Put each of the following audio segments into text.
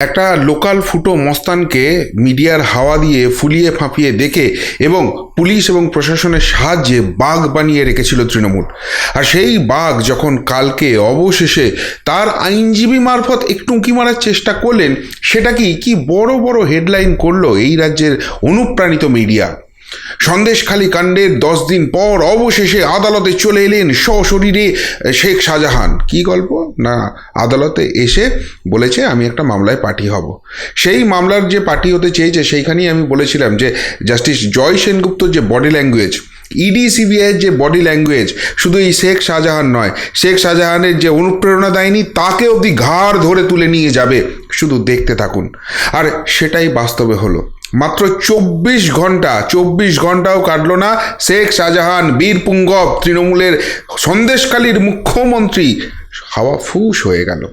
একটা লোকাল ফুটো মস্তানকে মিডিয়ার হাওয়া দিয়ে ফুলিয়ে ফাঁপিয়ে দেখে এবং পুলিশ এবং প্রশাসনের সাহায্যে বাঘ বানিয়ে রেখেছিল তৃণমূল। আর সেই বাঘ যখন কালকে অবশেষে তার আইনজীবী মারফত একটু উঁকি মারার চেষ্টা করলেন, সেটা কি কি বড় বড় হেডলাইন করল এই রাজ্যের অনুপ্রাণিত মিডিয়া সন্দেশখালী কাণ্ডের দশ দিন পর অবশেষে আদালতে চলে এলেন সশরীরে শেখ শাহজাহান। কি গল্প? না, আদালতে এসে বলেছে, আমি একটা মামলায় পার্টি হব। সেই মামলার যে পার্টি হতে চেয়েছে, সেইখানেই আমি বলেছিলাম যে, জাস্টিস জয় সেনগুপ্তর যে বডি ল্যাঙ্গুয়েজ, ইডি সিবিআইয়ের যে বডি ল্যাঙ্গুয়েজ, শুধু এই শেখ শাহজাহান নয়, শেখ শাহজাহানের যে অনুপ্রেরণা দেয়নি, তাকে অবধি ঘাড় ধরে তুলে নিয়ে যাবে। শুধু দেখতে থাকুন। আর সেটাই বাস্তবে হলো। মাত্র চব্বিশ ঘণ্টা, চব্বিশ ঘন্টাও কাটলো না শেখ শাহজাহান, বীর পুঙ্গব, তৃণমূলের সন্দেশকালীর মুখ্যমন্ত্রী। হাওয়া ফুস হয়ে গেল।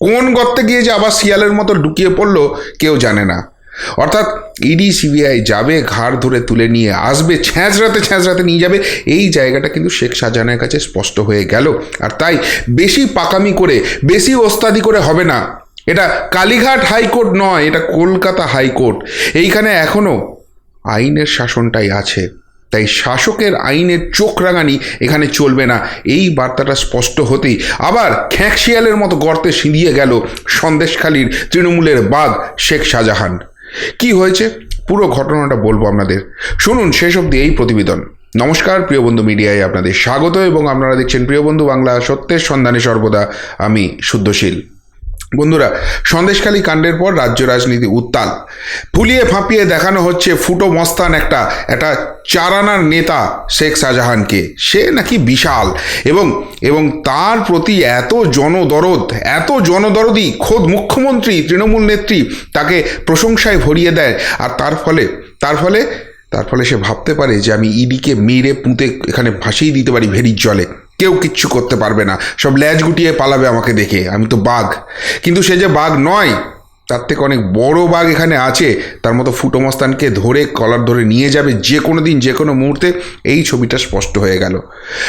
কোন গর্তে গিয়ে যে আবার শিয়ালের মতো ঢুকিয়ে পড়ল কেউ জানে না। অর্থাৎ ইডি, সিবিআই যাবে, ঘাড় ধরে তুলে নিয়ে আসবে, ছ্যাঁচড়াতে ছ্যাঁচড়াতে নিয়ে যাবে, এই জায়গাটা কিন্তু শেখ শাহজাহানের কাছে স্পষ্ট হয়ে গেল। আর তাই বেশি পাকামি করে, বেশি ওস্তাদি করে হবে না। এটা কালীঘাট হাইকোর্ট নয়, এটা কলকাতা হাইকোর্ট। এইখানে এখনও আইনের শাসনটাই আছে। তাই শাসকের আইনের চোখ রাঙানি এখানে চলবে না। এই বার্তাটা স্পষ্ট হতেই আবার খ্যাঁকশিয়ালের মতো গর্তে সিঁড়িয়ে গেল সন্দেশখালীর তৃণমূলের বাঘ শেখ শাহজাহান। কি হয়েছে? পুরো ঘটনাটা বলব আপনাদের। শুনুন শেষ অবধি এই প্রতিবেদন। নমস্কার, প্রিয় বন্ধু মিডিয়ায় আপনাদের স্বাগত এবং আপনারা দেখছেন প্রিয় বন্ধু বাংলা সত্যের সন্ধানে সর্বদা আমি শুদ্ধশীল। বন্ধুরা, সন্দেশখালী কাণ্ডের পর রাজ্য রাজনীতি উত্তাল। ফুলিয়ে ফাঁপিয়ে দেখানো হচ্ছে ফুটো মস্তান একটা একটা চারানার নেতা শেখ শাহজাহানকে। সে নাকি বিশাল। এবং এবং তার প্রতি এত জনদরদ, এত জনদরদি, খোদ মুখ্যমন্ত্রী, তৃণমূল নেত্রী তাকে প্রশংসায় ভরিয়ে দেয়। আর তার ফলে তার ফলে তার ফলে সে ভাবতে পারে যে আমি ইডিকে মেরে পুঁতে এখানে ভাসিয়ে দিতে পারি ভেরির জলে। কেউ কিচ্ছু করতে পারবে না। সব ল্যাজ গুটিয়ে পালাবে আমাকে দেখে। আমি তো বাঘ। কিন্তু সে যে বাঘ নয় তার থেকে অনেক বড় বাঘ এখানে আছে। তার মতো ফুটোমস্তানকে ধরে, কলার ধরে নিয়ে যাবে যে কোনো দিন, যে কোনো মুহূর্তে। এই ছবিটা স্পষ্ট হয়ে গেল।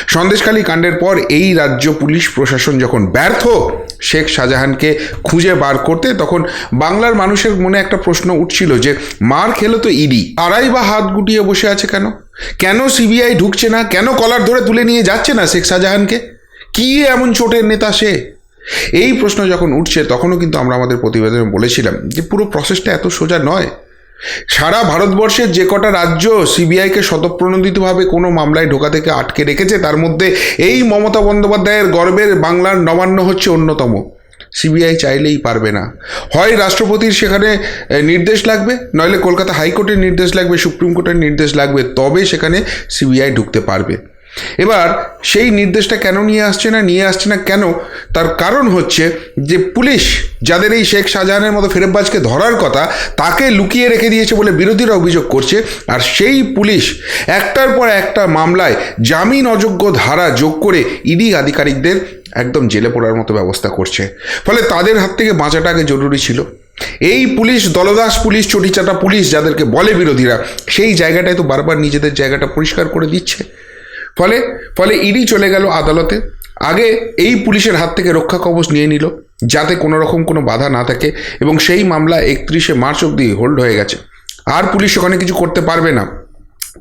সন্দেশখালী কাণ্ডের পর এই রাজ্য পুলিশ প্রশাসন যখন ব্যর্থ, শেখ শাহজাহানকে খুঁজে বার করতে, তখন বাংলার মানুষের মনে একটা প্রশ্ন উঠছিল যে, মার খেলো তো ইডি। তারাই বা হাত গুটিয়ে বসে আছে কেন? কেন সিবিআই ঢুকছে না? কেন কলার ধরে তুলে নিয়ে যাচ্ছে না শেখ শাহজাহানকে? কি এমন চোটের নেতা সে? এই প্রশ্ন যখন উঠছে, তখনও কিন্তু আমরা আমাদের প্রতিবেদনে বলেছিলাম যে পুরো প্রসেসটা এত সোজা নয়। সারা ভারতবর্ষের যে কটা রাজ্য সিবিআইকে স্বতঃপ্রণোদিতভাবে কোনো মামলায় ঢোকা থেকে আটকে রেখেছে, তার মধ্যে এই মমতা বন্দ্যোপাধ্যায়ের গর্বের বাংলার নবান্ন হচ্ছে অন্যতম। সিবিআই চাইলেই পারবে না। হয় রাষ্ট্রপতির সেখানে নির্দেশ লাগবে, নইলে কলকাতা হাইকোর্টের নির্দেশ লাগবে, সুপ্রিম কোর্টের নির্দেশ লাগবে, তবে সেখানে সিবিআই ঢুকতে পারবে। এবার সেই নির্দেশটা কেন নিয়ে আসছে না, নিয়ে আসছে না কেন? তার কারণ হচ্ছে যে পুলিশ যাদের এই শেখ শাহজাহানের মতো ফেরেববাজকে ধরার কথা, তাকে লুকিয়ে রেখে দিয়েছে বলে বিরোধীরা অভিযোগ করছে। আর সেই পুলিশ একটার পর একটা মামলায় জামিন অযোগ্য ধারা যোগ করে ইডি আধিকারিকদের একদম জেলে পড়ার মতো ব্যবস্থা করছে। ফলে তাদের হাত থেকে বাঁচাটা আগে জরুরি ছিল। এই পুলিশ দলদাস, পুলিশ চটিচাটা পুলিশ যাদেরকে বলে বিরোধীরা, সেই জায়গাটায় তো বারবার নিজেদের জায়গাটা পরিষ্কার করে দিচ্ছে। ফলে ফলে ইডি চলে গেল আদালতে। আগে এই পুলিশের হাত থেকে রক্ষা কবচ নিয়ে নিল, যাতে কোনো রকম কোনো বাধা না থাকে এবং সেই মামলা একত্রিশে মার্চ অবধি হোল্ড হয়ে গেছে। আর পুলিশ ওখানে কিছু করতে পারবে না।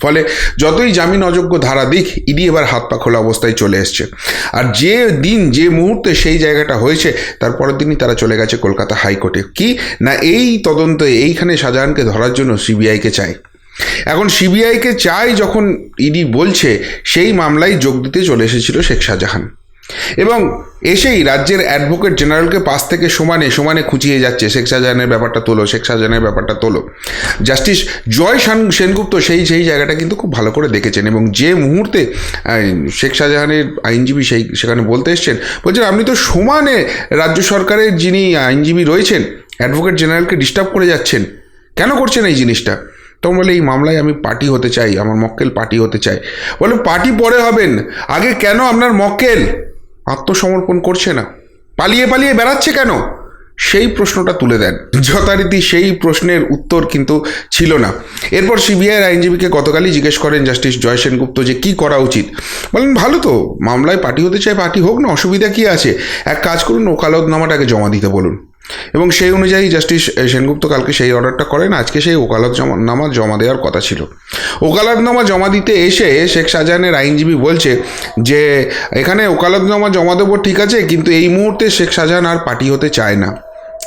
ফলে যতই জামিন অযোগ্য ধারা দিক, ইডি এবার হাত পা খোলা অবস্থায় চলে এসছে। আর যে দিন, যে মুহূর্তে সেই জায়গাটা হয়েছে, তার পরের দিনই তারা চলে গেছে কলকাতা হাইকোর্টে। কি? না এই তদন্তে এইখানে শাহজাহানকে ধরার জন্য সিবিআইকে চায়? এখন সিবিআইকে চাই যখন ইডি বলছে, সেই মামলায় যোগ দিতে চলে এসেছিল শেখ শাহজাহান। এবং এসেই রাজ্যের অ্যাডভোকেট জেনারেলকে পাশ থেকে সমানে সমানে খুঁচিয়ে যাচ্ছে। শেখ শাহজাহানের ব্যাপারটা তোলো, শেখ শাহজাহানের ব্যাপারটা তোলো। জাস্টিস জয় শান- সেনগুপ্ত সেই সেই জায়গাটা কিন্তু খুব ভালো করে দেখেছেন এবং যে মুহূর্তে শেখ শাহজাহানের আইনজীবী সেই, সেখানে বলতে এসছেন, বলছেন, আপনি তো সমানে রাজ্য সরকারের যিনি আইনজীবী রয়েছেন অ্যাডভোকেট জেনারেলকে ডিস্টার্ব করে যাচ্ছেন। কেন করছেন এই জিনিসটা? তখন বলে এই মামলায় আমি পার্টি হতে চাই, আমার মক্কেল পার্টি হতে চাই। বলে পার্টি পরে হবেন। আগে কেন আপনার মক্কেল? আত্মসমর্পণ করছে না। পালিয়ে পালিয়ে বেড়াচ্ছে কেন? সেই প্রশ্নটা তুলে দেন। যথারীতি সেই প্রশ্নের উত্তর কিন্তু ছিল না। এরপর সিবিআইয়ের আইনজীবীকে গতকালই জিজ্ঞেস করেন জাস্টিস জয় সেনগুপ্ত যে কি করা উচিত। বলেন, ভালো তো, মামলায় পার্টি হতে চাই, পার্টি হোক না, অসুবিধা কি আছে? এক কাজ করুন, ওকালতনামাটাকে জমা দিতে বলুন। এবং সেই অনুযায়ী জাস্টিস সেনগুপ্ত কালকে সেই অর্ডারটা করেন। আজকে সেই ওকালতনামা জমা দেওয়ার কথা ছিল। ওকালতনামা জমা দিতে এসে শেখ শাহজাহানের আইনজীবী বলছে যে, এখানে ওকালতনামা জমা দেবো ঠিক আছে, কিন্তু এই মুহূর্তে শেখ শাহজাহান আর পার্টি হতে চায় না।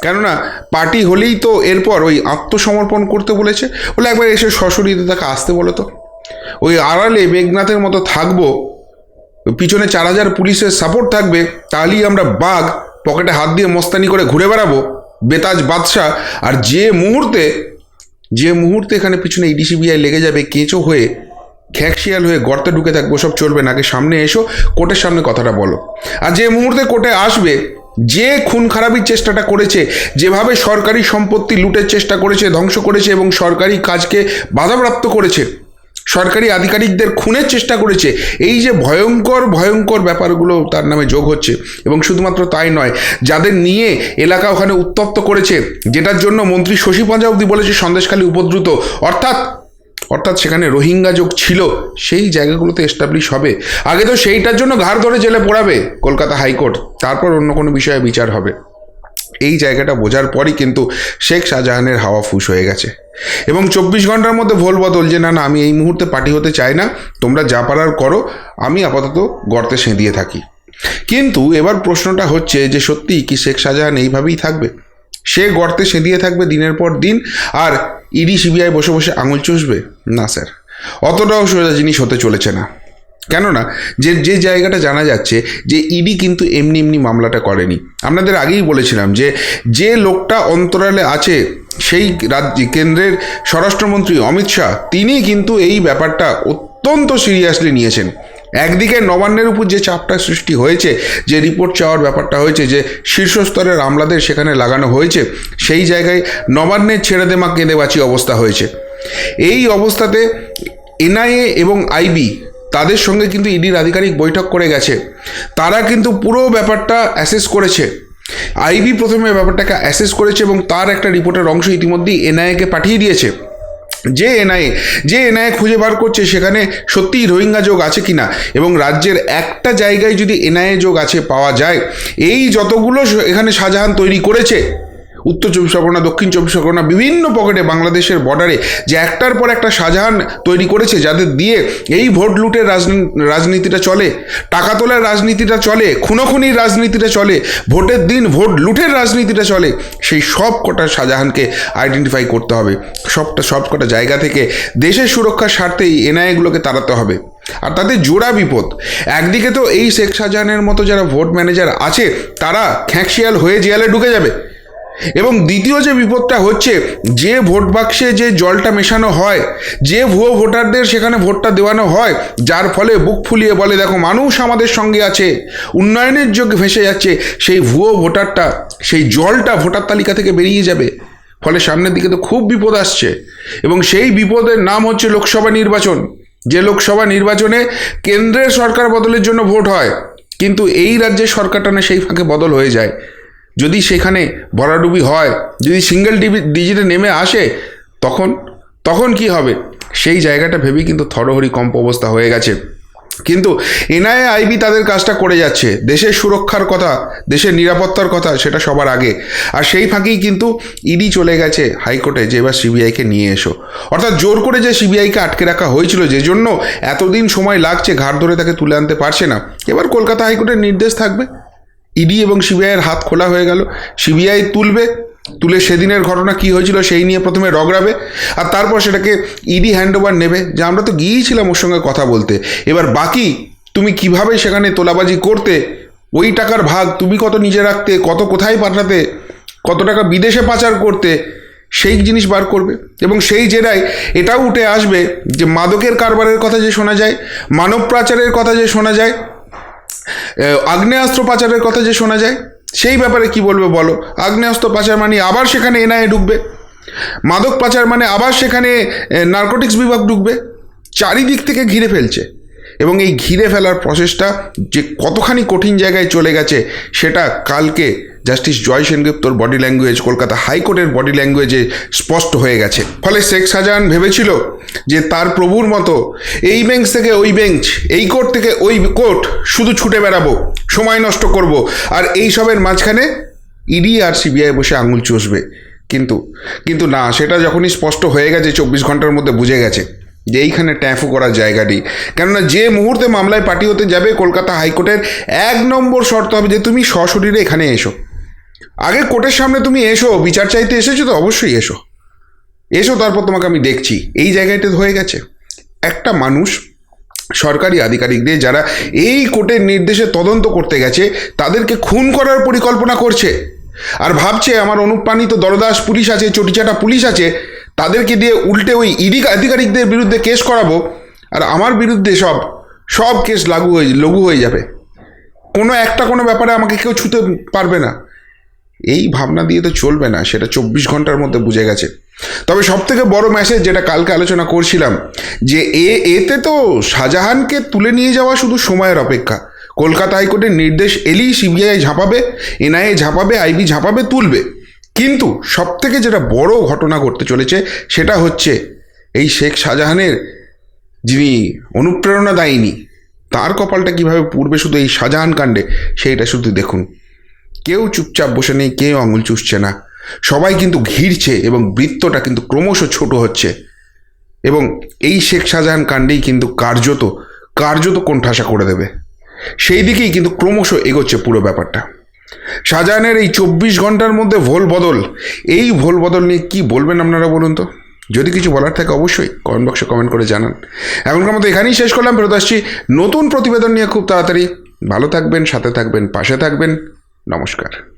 কেননা, পার্টি হলেই তো এরপর ওই আত্মসমর্পণ করতে বলেছে। বলে একবার এসে সশরীরে তাকে আসতে বলো তো। ওই আড়ালে মেঘনাথের মতো থাকব, পিছনে চার হাজার পুলিশের সাপোর্ট থাকবে, তাহলেই আমরা বাঘ পকেটে হাত দিয়ে মস্তানি করে ঘুরে বেড়াবো, বেতাজ বাদশাহ, আর যে মুহূর্তে যে মুহূর্তে এখানে পিছনে ইডিসিবিআই লেগে যাবে কেঁচো হয়ে, খ্যাকশিয়াল হয়ে গর্তে ঢুকে থাকব, সব চলবে না, আগে সামনে এসো কোর্টের সামনে কথাটা বলো। আর যে মুহূর্তে কোর্টে আসবে, যে খুন খারাপির চেষ্টাটা করেছে, যেভাবে সরকারি সম্পত্তি লুটের চেষ্টা করেছে, ধ্বংস করেছে এবং সরকারি কাজকে বাধাপ্রাপ্ত করেছে সরকারি আধিকারিকদের খুনের চেষ্টা করেছে। এই যে ভয়ঙ্কর ভয়ঙ্কর ব্যাপারগুলো তার নামে যোগ হচ্ছে এবং শুধুমাত্র তাই নয়, যাদের নিয়ে এলাকা ওখানে উত্তপ্ত করেছে, যেটার জন্য মন্ত্রী শশী পাঞ্জা অব্দি বলেছে সন্দেশখালী উপদ্রুত। অর্থাৎ অর্থাৎ সেখানে রোহিঙ্গা যোগ ছিল, সেই জায়গাগুলোতে এস্টাবলিশ হবে। আগে তো সেইটার জন্য ঘাড় ধরে জেলে পড়াবে কলকাতা হাইকোর্ট, তারপর অন্য কোনো বিষয়ে বিচার হবে। এই জায়গাটা বোঝার পরই কিন্তু শেখ শাহজাহানের হাওয়া ফুস হয়ে গেছে। এবং চব্বিশ ঘণ্টার মধ্যে ভোল বদল যে, না না, আমি এই মুহূর্তে পার্টি হতে চাই না, তোমরা যা পারার করো, আমি আপাতত গর্তে সেঁদিয়ে থাকি। কিন্তু এবার প্রশ্নটা হচ্ছে যে, সত্যি কি শেখ শাহজাহান এইভাবেই থাকবে? সে গর্তে সেঁধিয়ে থাকবে দিনের পর দিন, আর ইডি, সিবিআই বসে বসে আঙুল চুষবে? না, স্যার। অতটাও সোজা জিনিস হতে চলেছে না। কেননা যে যে জায়গাটা জানা যাচ্ছে যে ইডি কিন্তু এমনি এমনি মামলাটা করেনি। আপনাদের আগেই বলেছিলাম যে যে লোকটা অন্তরালে আছে সেই রাজ্য, কেন্দ্রের স্বরাষ্ট্রমন্ত্রী অমিত শাহ, তিনি কিন্তু এই ব্যাপারটা অত্যন্ত সিরিয়াসলি নিয়েছেন। একদিকে নবান্নের উপর যে চাপটা সৃষ্টি হয়েছে, যে রিপোর্ট চাওয়ার ব্যাপারটা হয়েছে, যে শীর্ষস্তরের আমলাদের সেখানে লাগানো হয়েছে, সেই জায়গায় নবান্নের ছেড়ে দেমা কেঁদে বাঁচি অবস্থা হয়েছে। এই অবস্থাতে এনআইএ এবং আইবি তাদের সঙ্গে কিন্তু ইডির আধিকারিক বৈঠক করে গেছে। তারা কিন্তু পুরো ব্যাপারটা অ্যাসেস করেছে। আইবি প্রথমে ব্যাপারটাকে অ্যাসেস করেছে এবং তার একটা রিপোর্টের অংশ ইতিমধ্যেই এনআইএকে পাঠিয়ে দিয়েছে। যে এনআইএ যে এনআইএ খুঁজে বার করছে সেখানে সত্যিই রোহিঙ্গা যোগ আছে কিনা এবং রাজ্যের একটা জায়গায় যদি এনআইএ যোগ আছে পাওয়া যায়, এই যতগুলো এখানে শাহজাহান তৈরি করেছে উত্তর চব্বিশ পরগনা, দক্ষিণ চব্বিশ পরগনা বিভিন্ন পকেটে বাংলাদেশের বর্ডারে যে একটার পর একটা শাহজাহান তৈরি করেছে যাদের দিয়ে এই ভোট লুটের রাজনীতিটা চলে, টাকা তোলার রাজনীতিটা চলে, খুনোখুনির রাজনীতিটা চলে, ভোটের দিন ভোট লুটের রাজনীতিটা চলে, সেই সব কটা শাহজাহানকে আইডেন্টিফাই করতে হবে। সবটা, সব কটা জায়গা থেকে দেশের সুরক্ষার স্বার্থেই এনআইএগুলোকে তাড়াতে হবে। আর তাদের জোড়া বিপদ। একদিকে তো এই শেখ শাহজাহানের মতো যারা ভোট ম্যানেজার আছে, তারা খ্যাঁকশিয়াল হয়ে জেলে ঢুকে যাবে। এবং দ্বিতীয় যে বিপদটা হচ্ছে, যে ভোট বাক্সে যে জলটা মেশানো হয়, যে ভুয়ো ভোটারদের সেখানে ভোটটা দেওয়ানো হয়, যার ফলে বুক ফুলিয়ে বলে, দেখো, মানুষ আমাদের সঙ্গে আছে, উন্নয়নের যোগ ভেসে যাচ্ছে, সেই ভুয়ো ভোটারটা, সেই জলটা ভোটার তালিকা থেকে বেরিয়ে যাবে। ফলে সামনের দিকে তো খুব বিপদ আসছে। এবং সেই বিপদের নাম হচ্ছে লোকসভা নির্বাচন। যে লোকসভা নির্বাচনে কেন্দ্রের সরকার বদলের জন্য ভোট হয়, কিন্তু এই রাজ্যের সরকারটা না সেই ফাঁকে বদল হয়ে যায়। যদি সেখানে ভরাডুবি হয়, যদি সিঙ্গেল ডিজিটে নেমে আসে, তখন তখন কি হবে? সেই জায়গাটা ভেবেই কিন্তু থরহরি কম্প অবস্থা হয়ে গেছে। কিন্তু এনআইএ, আইবি তাদের কাজটা করে যাচ্ছে। দেশের সুরক্ষার কথা, দেশের নিরাপত্তার কথা, সেটা সবার আগে। আর সেই ফাঁকেই কিন্তু ইডি চলে গেছে হাইকোর্টে, যে এবার সিবিআইকে নিয়ে এসো। অর্থাৎ জোর করে যে সিবিআইকে আটকে রাখা হয়েছিল, যে জন্য এতদিন সময় লাগছে ঘাট ধরে তাকে তুলে আনতে পারছে না। এবার কলকাতা হাইকোর্টের নির্দেশ থাকবে। ইডি এবং সিবিআইয়ের হাত খোলা হয়ে গেল। সিবিআই তুলবে, তুলে সেদিনের ঘটনা কি হয়েছিল সেই নিয়ে প্রথমে রগড়াবে, আর তারপর সেটাকে ইডি হ্যান্ডওভার নেবে, যে আমরা তো গিয়েছিলাম ওর সঙ্গে কথা বলতে। এবার বাকি, তুমি কীভাবে সেখানে তোলাবাজি করতে, ওই টাকার ভাগ তুমি কত নিজে রাখতে, কত কোথায় পাঠাতে, কত টাকা বিদেশে পাচার করতে, সেই জিনিস বার করবে। এবং সেই জেরায় এটাও উঠে আসবে যে মাদকের কারবারের কথা যে শোনা যায় মানব পাচারের কথা যে শোনা যায় আগ্নেয়াস্ত্র পাচারের কথা যে শোনা যায়, সেই ব্যাপারে কি বলবে বলো? আগ্নেয়াস্ত্র পাচার মানে আবার সেখানে এনআইএ ঢুকবে? মাদক পাচার মানে আবার সেখানে নার্কোটিক্স বিভাগ ঢুকবে? চারিদিক থেকে ঘিরে ফেলছে। এবং এই ঘিরে ফেলার প্রসেসটা যে কতখানি কঠিন জায়গায় চলে গেছে, সেটা কালকে জাস্টিস জয় সেনগুপ্তর বডি ল্যাঙ্গুয়েজ, কলকাতা হাইকোর্টের বডি ল্যাঙ্গুয়েজে স্পষ্ট হয়ে গেছে। ফলে শেখ শাহজাহান ভেবেছিল যে তার প্রভুর মতো এই বেঞ্চ থেকে ওই বেঞ্চ, এই কোর্ট থেকে ওই কোর্ট শুধু ছুটে বেড়াবো, সময় নষ্ট করব। আর এই সবের মাঝখানে ইডি আর সিবিআই বসে আঙুল চষবে। কিন্তু কিন্তু না, সেটা যখনই স্পষ্ট হয়ে গেছে, চব্বিশ ঘণ্টার মধ্যে বুঝে গেছে। যে এইখানে ট্যাফু করার জায়গাটি। কেননা যে মুহূর্তে মামলায় পার্টি হতে যাবে কলকাতা হাইকোর্টের এক নম্বর শর্ত হবে যে তুমি সশরীরে এখানে এসো। আগে কোর্টের সামনে তুমি এসো, বিচার চাইতে এসেছ তো অবশ্যই এসো। এসো, তারপর তোমাকে আমি দেখছি। এই জায়গাটা হয়ে গেছে। একটা মানুষ সরকারি আধিকারিকদের যারা এই কোর্টের নির্দেশে তদন্ত করতে গেছে, তাদেরকে খুন করার পরিকল্পনা করছে। আর ভাবছে, আমার অনুপ্রাণিত দরদাস পুলিশ আছে, চটিচাটা পুলিশ আছে তাদেরকে দিয়ে উল্টে ওই ইডি আধিকারিকদের বিরুদ্ধে কেস করাবো, আর আমার বিরুদ্ধে সব সব কেস লাগু হয়ে, লঘু হয়ে যাবে। কোনো একটা কোনো ব্যাপারে আমাকে কেউ ছুতে পারবে না। এই ভাবনা দিয়ে তো চলবে না, সেটা চব্বিশ ঘণ্টার মধ্যে বুঝে গেছে। তবে সব থেকে বড় মেসেজ যেটা কালকে আলোচনা করছিলাম, যে এ, এতে তো শাহজাহানকে তুলে নিয়ে যাওয়া শুধু সময়ের অপেক্ষা। কলকাতা হাইকোর্টের নির্দেশ এলেই সিবিআই ঝাঁপাবে, এনআইএ ঝাঁপাবে, আইবি ঝাঁপাবে, তুলবে। কিন্তু সব থেকে যেটা বড় ঘটনা ঘটতে চলেছে সেটা হচ্ছে এই শেখ শাহজাহানের যিনি অনুপ্রেরণা দেয়নি, তার কপালটা কীভাবে পূর্বে শুধু এই শাহজাহান কাণ্ডে, সেইটা শুধু দেখুন। কেউ চুপচাপ বসে নেই, কেউ আঙুল চুষছে না। সবাই কিন্তু ঘিরছে এবং বৃত্তটা কিন্তু ক্রমশ ছোট হচ্ছে। এবং এই শেখ শাহজাহান কাণ্ডেই কিন্তু কার্যত কার্যত কোণঠাসা করে দেবে। সেই দিকেই কিন্তু ক্রমশ এগোচ্ছে পুরো ব্যাপারটা। শাহজাহানের এই চব্বিশ ঘণ্টার মধ্যে ভোল বদল। এই ভোল বদল নিয়ে কী বলবেন আপনারা বলুন তো? যদি কিছু বলার থাকে অবশ্যই কমেন্ট বক্সে কমেন্ট করে জানান। এখনকার মতো এখানেই শেষ করলাম, ফেরত আসছি নতুন প্রতিবেদন নিয়ে খুব তাড়াতাড়ি। ভালো থাকবেন, সাথে থাকবেন, পাশে থাকবেন। নমস্কার।